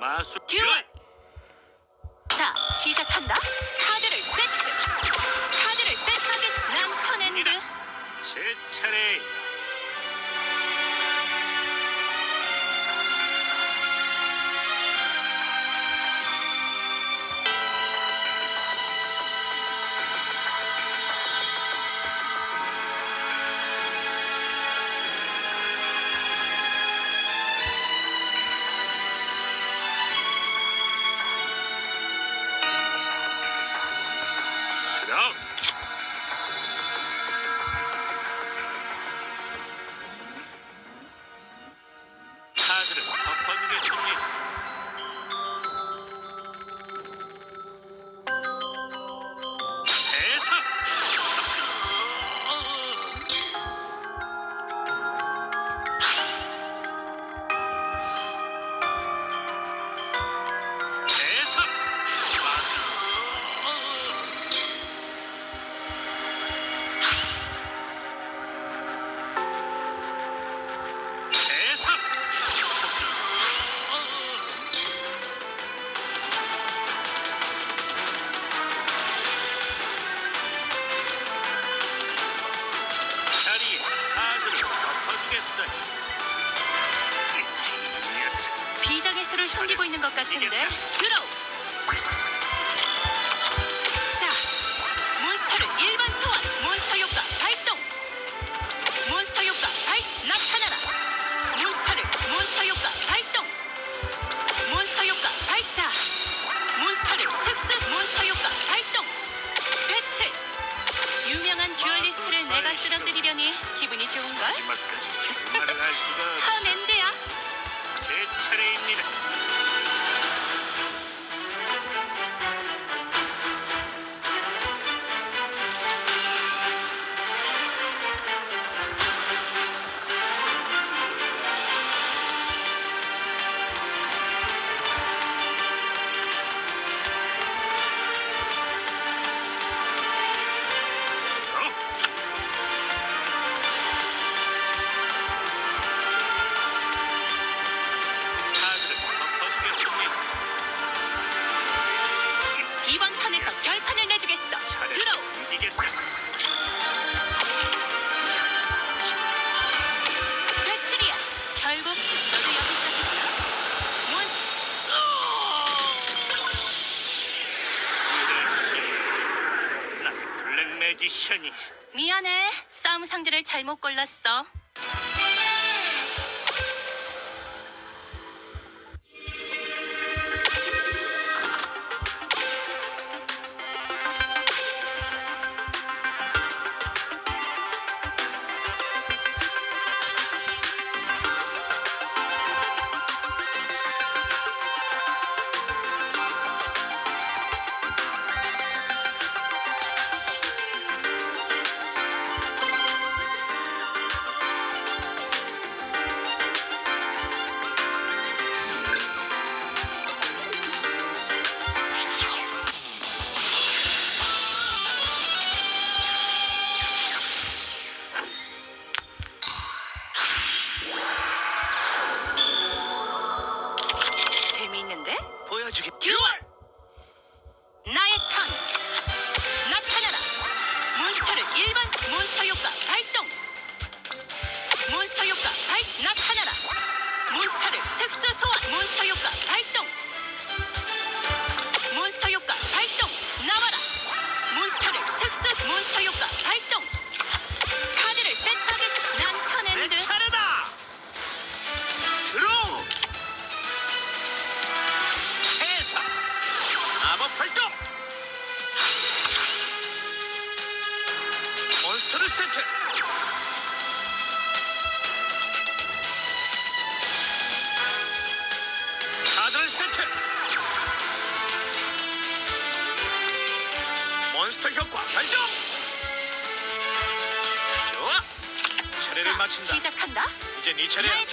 마수 듀얼! 자, 시작한다. 카드를 세트. 카드를 세트하겠. 난 턴엔드. 제 차례. 수를 숨기고 있는 것 같은데. 들어. 자, 몬스터를 일반 소환. 몬스터 효과 발동. 몬스터 효과 발 나타나라. 몬스터를 몬스터 효과 발동. 몬스터 효과 발자. 몬스터를 특수 몬스터 효과 발동. 배틀. 유명한 듀얼리스트를 내가 쓰러뜨리려니 기분이 좋은걸? 마지막까지 정말을 할 수가 없어. 턴엔 절판을 내주겠어. 들어. 배틀이야. 결국 너도 여기까지구나. 블랙 매지션이 미안해. 싸움 상대를 잘못 골랐어. 차례를 자, 마친다. 시작한다! 이제 네 차례야. 나의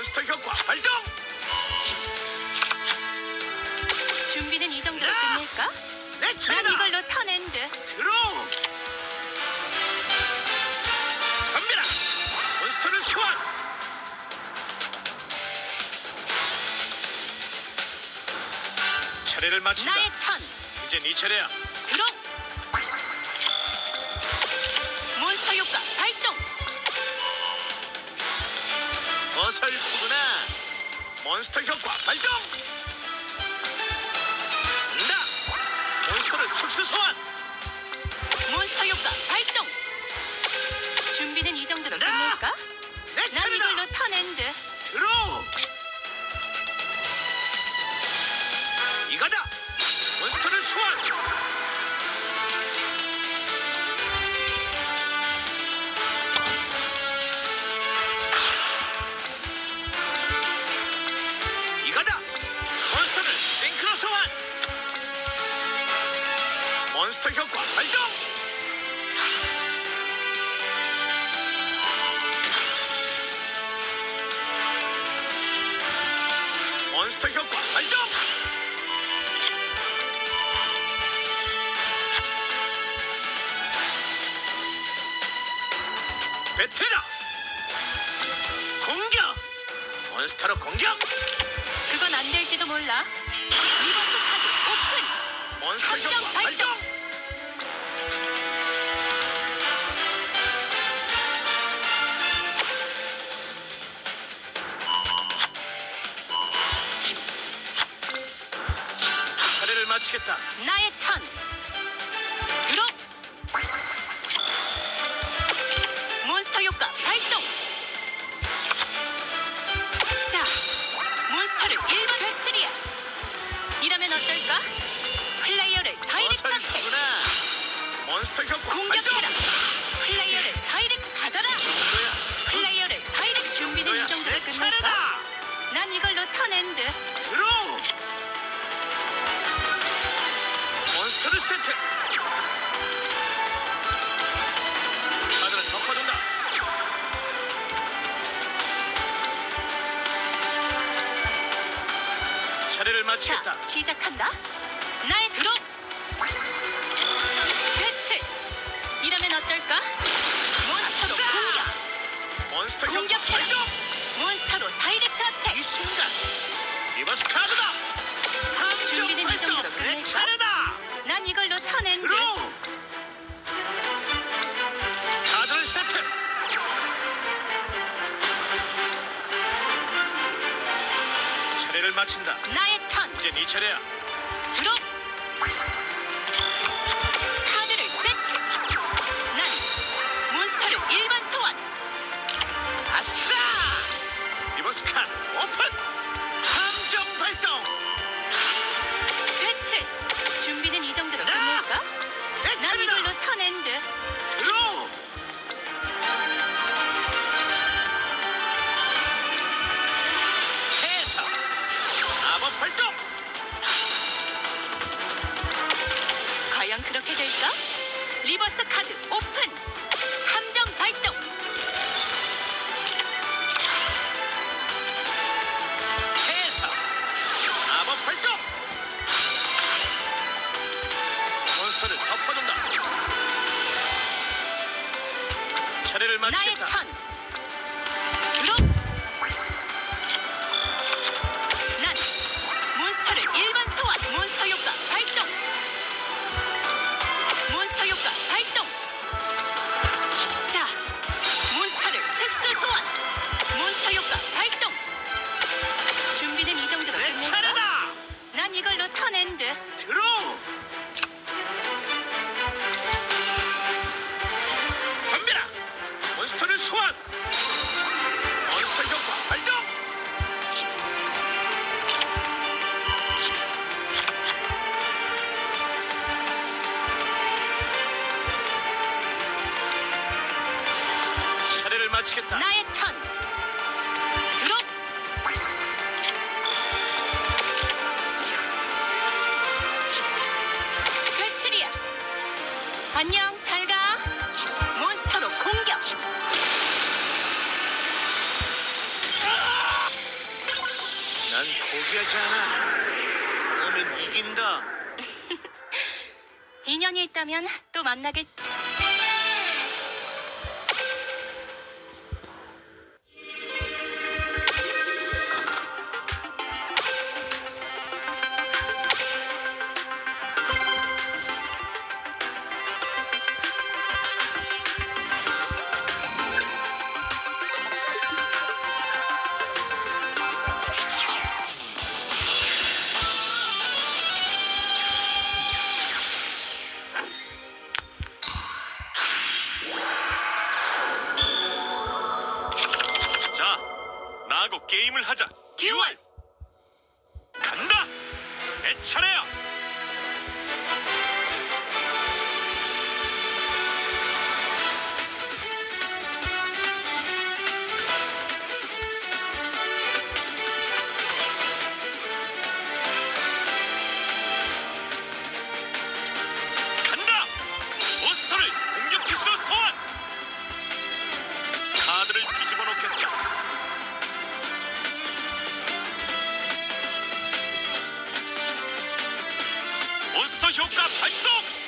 몬스터 효과 발동. 준비는 이 정도로 야! 끝낼까? 내 난 차례다. 이걸로 턴엔드. 들어. 갑니다. 몬스터를 소환. 차례를 마친다. 나의 턴. 이제 네 차례야. 어설프구나. 몬스터 효과 발동. 나 몬스터를 특수 소환. 몬스터 효과 발동. 준비는 이 정도로 나! 끝낼까? 내 난 차례다. 이걸로 턴엔드. 들어. 이거다. 몬스터를 소환. 몬스터 효과 발동. 몬스터 효과 발동. 배틀다. 공격. 몬스터로 공격. 그건 안 될지도 몰라. 리버스 카드 오픈. 몬스터 효과 발동! 발동. 마치겠다. 나의 턴. 시작한다. 나의 드롭. 배틀. 이러면 어떨까? 몬스터로! 공격. 몬스터 공격해라. 발동. 몬스터로 다이렉트 어택. 이 순간 리버스 카드다. 준비는 이. 정도로 내 끝낼까? 차례다. 난 이걸로 턴엔드. 들어. 카드를 세트. 차례를 마친다. 나의 턴. 이제 네 차례야. 있다면 또 만나겠. 차례야. モスト評価発動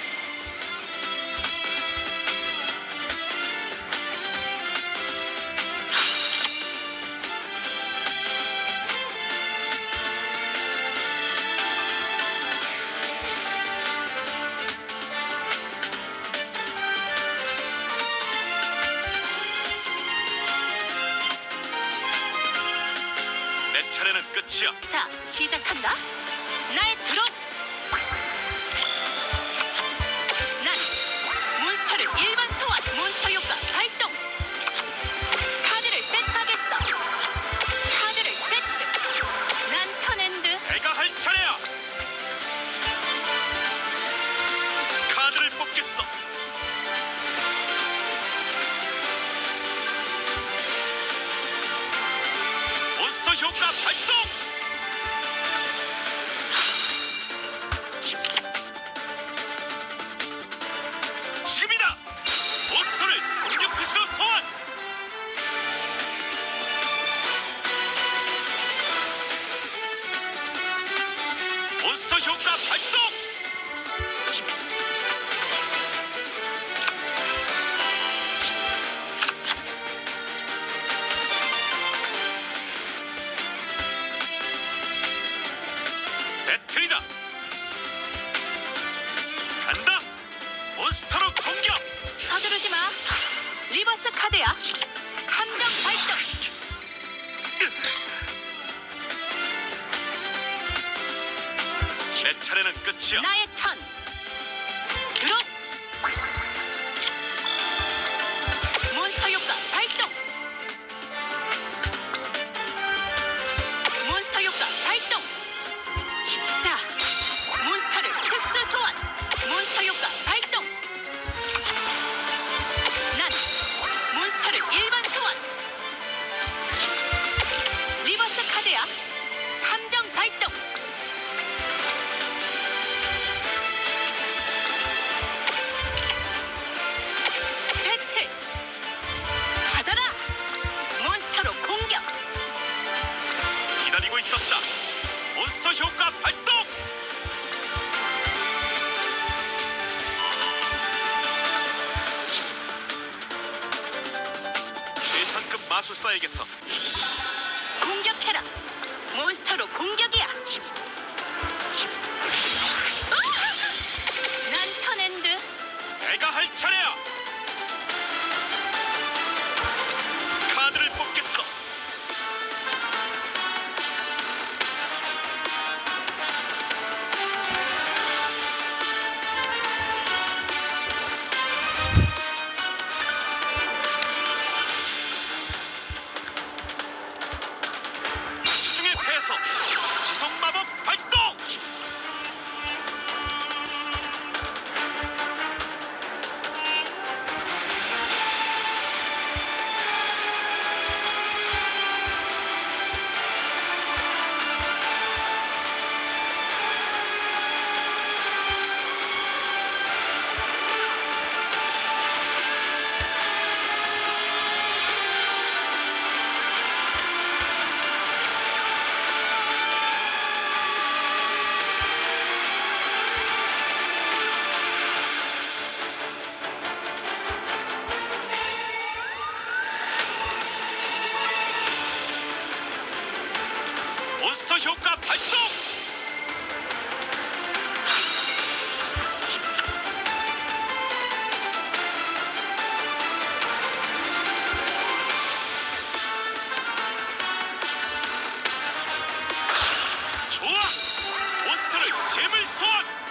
打ち出そう 카드야. 함정 발동. 내 차례는 끝이야. 나의 1번 써야겠어. 공격해라. 몬스터로 공격이야. 아! 난 턴엔드. 내가 할 차례야. son Madonna. 재물 소원.